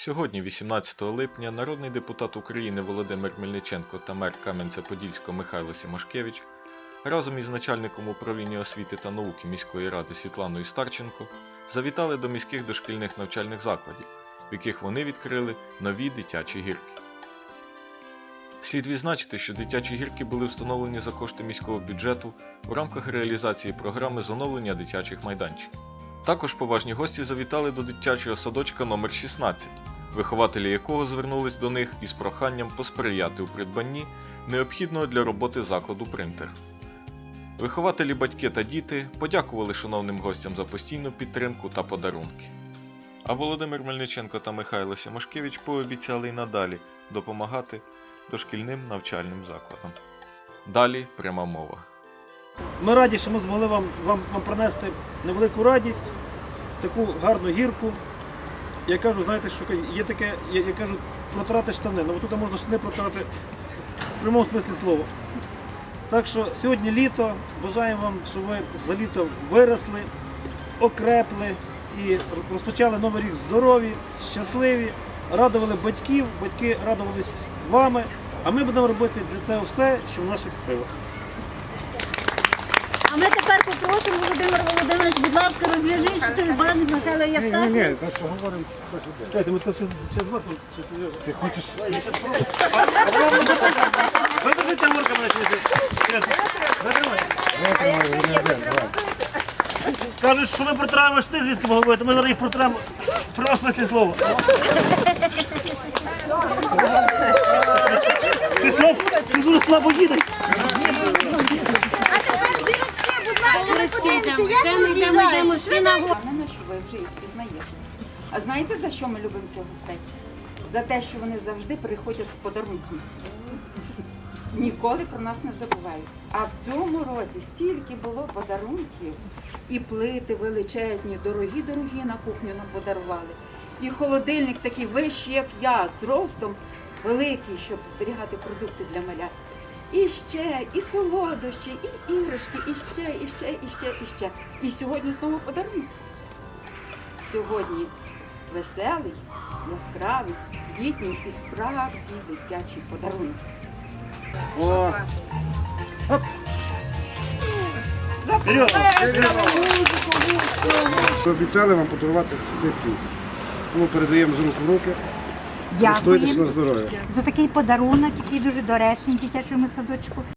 Сьогодні, 18 липня, народний депутат України Володимир Мельниченко та мер Кам'янця-Подільського Михайло Сімашкевич разом із начальником управління освіти та науки міської ради Світланою Старченко завітали до міських дошкільних навчальних закладів, в яких вони відкрили нові дитячі гірки. Слід відзначити, що дитячі гірки були встановлені за кошти міського бюджету у рамках реалізації програми з оновлення дитячих майданчиків. Також поважні гості завітали до дитячого садочка номер 16 вихователі якого звернулись до них із проханням посприяти у придбанні необхідного для роботи закладу принтер. Вихователі, батьки та діти подякували шановним гостям за постійну підтримку та подарунки. А Володимир Мельниченко та Михайло Сімашкевич пообіцяли й надалі допомагати дошкільним навчальним закладам. Далі пряма мова. Ми раді, що ми змогли вам, вам, вам принести невелику радість, таку гарну гірку. Я кажу, знаєте, що є таке, я, я кажу, протирати штани. Ну тут можна штани протирати в прямому смислі слова. Так що сьогодні літо, бажаємо вам, щоб ви за літо виросли, окрепли і розпочали новий рік здорові, щасливі, радували батьків, батьки радувались вами. А ми будемо робити для цього все, що в наших силах. А ми тепер попросимо Володимир Володимирович, будь ласка, розв'яжіть, що той банк Михайла Ні, ні, ні, за що говоримо, що йде. Чекайте, ми це ще, ще. Ти хочеш Видержите горка мене Затримай. витримай, не один, давай. Кажуть, що ми протираємо шти з військом головою, то ми зараз їх протираємо в смислі слова. Ти слаб, ти дуже слабо їдеш. Подивимося, як ми з'їжджаємо. Мене, що ви вже їх пізнаєте. А знаєте, за що ми любимо цих гостей? За те, що вони завжди приходять з подарунками. Ніколи про нас не забувають. А в цьому році стільки було подарунків, і плити величезні, дорогі, дорогі на кухню нам подарували. І холодильник такий вищий, як я, з ростом великий, щоб зберігати продукти для малят. І ще, і солодощі, і іграшки, і ще, і ще, і ще, і ще. І сьогодні знову подарунок. Сьогодні веселий, яскравий, літній і справді дитячий подарунок. О, Вперед! ми обіцяли вам подарувати сюди плюс. Тому передаємо з рук в руки. Користуйтесь на Дякую здоров'я. за такий подарунок, який дуже доречний дитячому садочку.